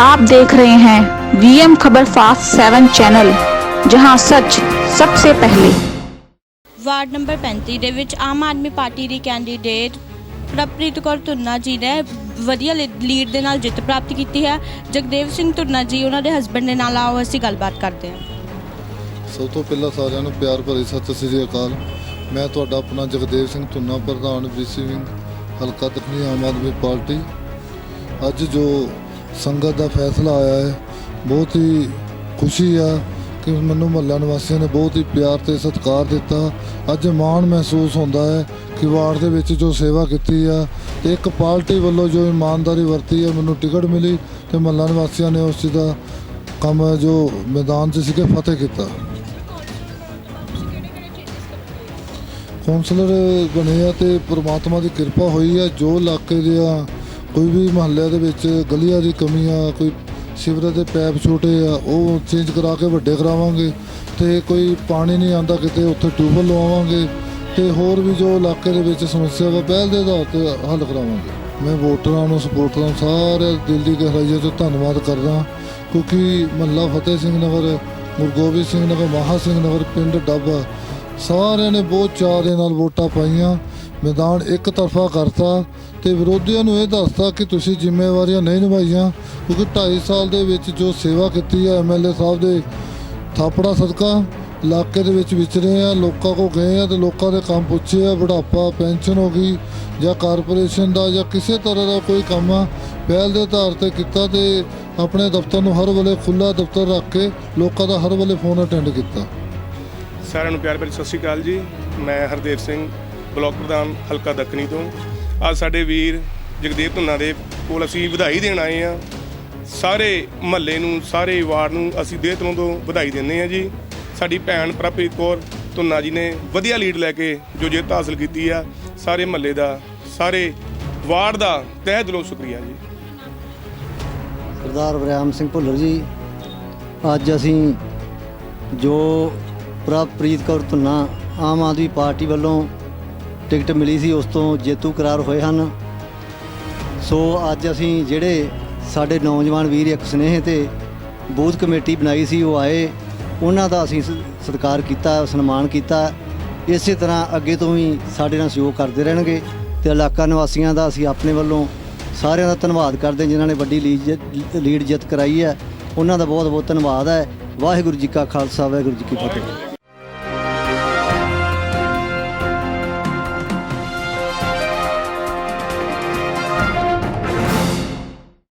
आप देख रहे हैं वीएम खबर फास्ट सेवन चैनल जहां सच सबसे पहले ਵਾਰਡ ਨੰਬਰ 35 ਦੇ ਵਿੱਚ ਆਮ ਆਦਮੀ ਪਾਰਟੀ ਦੀ ਕੈਂਡੀਡੇਟ ਪ੍ਰਪ੍ਰੀਤ ਕੌਰ ਧੁੰਨਾ ਜੀ ਨੇ ਵਧੀਆ ਲੀ- ਲੀਡ ਦੇ ਨਾਲ ਜਿੱਤ ਪ੍ਰਾਪਤ ਕੀਤੀ ਹੈ ਜਗਦੇਵ ਸਿੰਘ ਧੁੰਨਾ ਜੀ ਉਹਨਾਂ ਦੇ ਹਸਬੰਡ ਦੇ ਨਾਲ ਆਓ ਅਸੀਂ ਗੱਲਬਾਤ ਕਰਦੇ ਹਾਂ ਸਭ ਤੋਂ ਪਹਿਲਾਂ ਸਾਰਿਆਂ ਨੂੰ ਪਿਆਰ ਭਰੀ ਸਤਿ ਸ੍ਰੀ ਅਕਾਲ ਮੈਂ ਤੁਹਾਡਾ ਆਪਣਾ ਜਗਦੇਵ ਸਿੰਘ ਧੁੰਨਾ ਪ੍ਰਧਾਨ ਬੀਸੀ ਵਿੰਗ ਹਲਕਾ ਤਕਨੀ ਆਮ ਆਦਮੀ ਪਾਰਟੀ ਅੱਜ ਜੋ ਸੰਗਤ ਦਾ ਫੈਸਲਾ ਆਇਆ ਹੈ। ਬਹੁਤ ਹੀ ਖੁਸ਼ੀ ਆ ਕਿ ਮੈਨੂੰ ਮਹੱਲਾ ਨਿਵਾਸੀਆਂ ਨੇ ਬਹੁਤ ਹੀ ਪਿਆਰ ਤੇ ਸਤਿਕਾਰ ਦਿੱਤਾ। ਅੱਜ ਮਾਣ ਮਹਿਸੂਸ ਹੁੰਦਾ ਹੈ ਕਿ ਵਾਰਡ ਦੇ ਵਿੱਚ ਜੋ ਸੇਵਾ ਕੀਤੀ ਆ ਤੇ ਇੱਕ ਪਾਰਟੀ ਵੱਲੋਂ ਜੋ ਇਮਾਨਦਾਰੀ ਵਰਤੀ ਹੈ ਮੈਨੂੰ ਟਿਕਟ ਮਿਲੀ ਤੇ ਮਹੱਲਾ ਨਿਵਾਸੀਆਂ ਨੇ ਉਸ ਚੀਜ਼ ਦਾ ਕੰਮ ਜੋ ਮੈਦਾਨ 'ਚ ਸੀਗੇ, ਫਤਿਹ ਕੀਤਾ। ਕਾਉਂਸਲਰ ਬਣੇ ਆ ਤੇ ਪ੍ਰਮਾਤਮਾ ਦੀ ਕਿਰਪਾ ਹੋਈ ਆ, ਜੋ ਇਲਾਕੇ ਦੀਆਂ ਕੋਈ ਵੀ ਮਹੱਲਿਆਂ ਦੇ ਵਿੱਚ ਗਲੀਆਂ ਦੀ ਕਮੀ ਆ ਕੋਈ ਸਿਵਰੇਜ ਦੇ ਪੈਪ ਛੋਟੇ ਆ, ਉਹ ਚੇਂਜ ਕਰਾ ਕੇ ਵੱਡੇ ਕਰਾਵਾਂਗੇ ਤੇ ਕੋਈ ਪਾਣੀ ਨਹੀਂ ਆਂਦਾ ਕਿਤੇ, ਉੱਥੇ ਟਿਊਬਲ ਲਵਾਵਾਂਗੇ ਤੇ ਹੋਰ ਵੀ ਜੋ ਇਲਾਕੇ ਦੇ ਵਿੱਚ ਸਮੱਸਿਆ ਵਾ, ਪਹਿਲ ਦੇ ਆਧਾਰ ਤੇ ਹੱਲ ਕਰਾਵਾਂਗੇ। ਮੈਂ ਵੋਟਰਾਂ ਨੂੰ, ਸਪੋਰਟਰਾਂ ਨੂੰ ਸਾਰੇ ਦਿਲ ਦੀ ਗਹਿਰਾਈਆਂ ਤੋਂ ਧੰਨਵਾਦ ਕਰਦਾ ਕਿਉਂਕਿ ਮਹੱਲਾ ਫਤਿਹ ਸਿੰਘ ਨਗਰ, ਗੁਰੂ ਗੋਬਿੰਦ ਸਿੰਘ ਨਗਰ, ਮਹਾ ਸਿੰਘ ਨਗਰ, ਪਿੰਡ ਡੱਬਾ ਸਾਰਿਆਂ ਨੇ ਬਹੁਤ ਚਾਅ ਦੇ ਨਾਲ ਵੋਟਾਂ ਪਾਈਆਂ। ਮੈਦਾਨ ਇੱਕ ਤਰਫਾ ਕਰਤਾ। ਤੇ ਵਿਰੋਧੀਆਂ ਨੂੰ ਇਹ ਦੱਸਤਾ ਕਿ ਤੁਸੀਂ ਜ਼ਿੰਮੇਵਾਰੀਆਂ ਨਹੀਂ ਨਿਭਾਈਆਂ, ਕਿਉਂਕਿ 2.5 ਸਾਲ ਦੇ ਵਿੱਚ ਜੋ ਸੇਵਾ ਕੀਤੀ ਹੈ ਐਮਐਲਏ ਸਾਹਿਬ ਦੇ ਥਾਪੜਾ ਸਦਕਾ, ਇਲਾਕੇ ਦੇ ਵਿੱਚ ਵਿਚਰੇ ਆ ਲੋਕਾਂ ਕੋ ਗਏ ਆ ਤੇ ਲੋਕਾਂ ਦੇ ਕੰਮ ਪੁੱਛੇ ਆ, ਬੁਢਾਪਾ, ਪੈਨਸ਼ਨ ਹੋ ਗਈ ਜਾਂ ਕਾਰਪੋਰੇਸ਼ਨ ਦਾ ਜਾਂ ਕਿਸੇ ਤਰ੍ਹਾਂ ਦਾ ਕੋਈ ਕੰਮ ਆ, ਪਹਿਲ ਦੇ ਆਧਾਰ ਤੇ ਕੀਤਾ ਤੇ ਆਪਣੇ ਦਫ਼ਤਰ ਨੂੰ ਹਰ ਵੇਲੇ ਖੁੱਲਾ ਦਫ਼ਤਰ ਰੱਖ ਕੇ ਲੋਕਾਂ ਦਾ ਹਰ ਵੇਲੇ ਫੋਨ ਅਟੈਂਡ ਕੀਤਾ। ਸਾਰਿਆਂ ਨੂੰ ਪਿਆਰ ਭਰੀ ਸਤਿ ਸ਼੍ਰੀ ਅਕਾਲ ਜੀ। ਮੈਂ ਹਰਦੇਵ ਸਿੰਘ, ਬਲਾਕ ਪ੍ਰਧਾਨ ਹਲਕਾ ਦੱਖਣੀ ਤੋਂ। ਅੱਜ ਸਾਡੇ ਵੀਰ ਜਗਦੇਵ ਧੁੰਨਾ ਦੇ ਕੋਲ ਅਸੀਂ ਵਧਾਈ ਦੇਣ ਆਏ ਆ। ਸਾਰੇ ਮਹੱਲੇ ਨੂੰ, ਸਾਰੇ ਵਾਰਡ ਨੂੰ ਅਸੀਂ ਦੇਹ ਤਲੋਂ ਤੋਂ ਵਧਾਈ ਦਿੰਦੇ ਆ ਜੀ। ਸਾਡੀ ਭੈਣ ਪ੍ਰਭਪ੍ਰੀਤ ਕੌਰ ਧੁੰਨਾ ਜੀ ਨੇ ਵਧੀਆ ਲੀਡ ਲੈ ਕੇ ਜੋ ਜਿੱਤ ਹਾਸਲ ਕੀਤੀ ਆ, ਸਾਰੇ ਮਹੱਲੇ ਦਾ, ਸਾਰੇ ਵਾਰਡ ਦਾ ਤਹਿ ਦਿਲੋਂ ਸ਼ੁਕਰੀਆ ਜੀ। ਸਰਦਾਰ ਬਰਿਆਮ ਸਿੰਘ ਭੁੱਲਰ ਜੀ, ਅੱਜ ਅਸੀਂ ਜੋ ਪ੍ਰਭਪ੍ਰੀਤ ਕੌਰ ਧੁੰਨਾ ਆਮ ਆਦਮੀ ਪਾਰਟੀ ਵੱਲੋਂ ਟਿਕਟ ਮਿਲੀ ਸੀ, ਉਸ ਤੋਂ ਜੇਤੂ ਕਰਾਰ ਹੋਏ ਹਨ। ਸੋ ਅੱਜ ਅਸੀਂ ਜਿਹੜੇ ਸਾਡੇ ਨੌਜਵਾਨ ਵੀਰ ਇੱਕ ਸਨੇਹ ਤੇ ਬੂਥ ਕਮੇਟੀ ਬਣਾਈ ਸੀ, ਉਹ ਆਏ। ਉਹਨਾਂ ਦਾ ਅਸੀਂ ਸ- ਸਤਿਕਾਰ ਕੀਤਾ, ਸਨਮਾਨ ਕੀਤਾ। ਇਸੇ ਤਰ੍ਹਾਂ ਅੱਗੇ ਤੋਂ ਵੀ ਸਾਡੇ ਨਾਲ ਸਹਿਯੋਗ ਕਰਦੇ ਰਹਿਣਗੇ ਤੇ ਇਲਾਕਾ ਨਿਵਾਸੀਆਂ ਦਾ ਅਸੀਂ ਆਪਣੇ ਵੱਲੋਂ ਸਾਰਿਆਂ ਦਾ ਧੰਨਵਾਦ ਕਰਦੇ ਜਿਨ੍ਹਾਂ ਨੇ ਵੱਡੀ ਲੀਡ ਜਿੱਤ- ਲੀਡ ਜਿੱਤ ਕਰਾਈ ਹੈ। ਉਹਨਾਂ ਦਾ ਬਹੁਤ ਬਹੁਤ ਧੰਨਵਾਦ ਹੈ। ਵਾਹਿਗੁਰੂ ਜੀ ਕਾ ਖਾਲਸਾ, ਵਾਹਿਗੁਰੂ ਜੀ ਕੀ ਫਤਿਹ।